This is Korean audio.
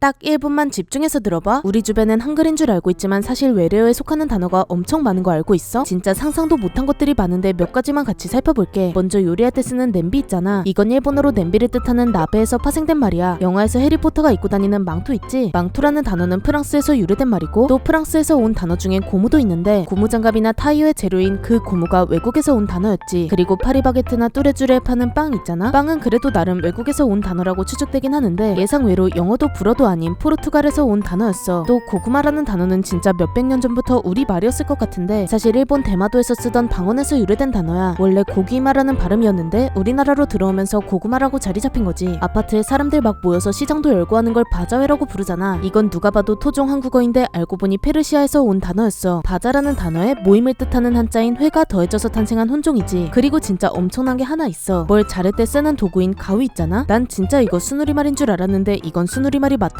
딱 1분만 집중해서 들어봐. 우리 주변엔 한글인 줄 알고 있지만 사실 외래어에 속하는 단어가 엄청 많은 거 알고 있어? 진짜 상상도 못한 것들이 많은데 몇 가지만 같이 살펴볼게. 먼저 요리할 때 쓰는 냄비 있잖아. 이건 일본어로 냄비를 뜻하는 나베에서 파생된 말이야. 영화에서 해리포터가 입고 다니는 망토 있지? 망토라는 단어는 프랑스에서 유래된 말이고 또 프랑스에서 온 단어 중엔 고무도 있는데 고무장갑이나 타이어의 재료인 그 고무가 외국에서 온 단어였지. 그리고 파리바게트나 뚜레쥬레에 파는 빵 있잖아. 빵은 그래도 나름 외국에서 온 단어라고 추측되긴 하는데 예상외로 영어도 불어도 아닌 포르투갈에서 온 단어였어. 또 고구마라는 단어는 진짜 몇백 년 전부터 우리 말이었을 것 같은데 사실 일본 대마도에서 쓰던 방언에서 유래된 단어야. 원래 고기마라는 발음이었는데 우리나라로 들어오면서 고구마라고 자리 잡힌 거지. 아파트에 사람들 막 모여서 시장도 열고 하는 걸 바자회라고 부르잖아. 이건 누가 봐도 토종 한국어인데 알고 보니 페르시아에서 온 단어였어. 바자라는 단어에 모임을 뜻하는 한자인 회가 더해져서 탄생한 혼종이지. 그리고 진짜 엄청난 게 하나 있어. 뭘 자를 때 쓰는 도구인 가위 있잖아. 난 진짜 이거 수누리 말인 줄 알았는데 이건 수누리 말이 맞더라.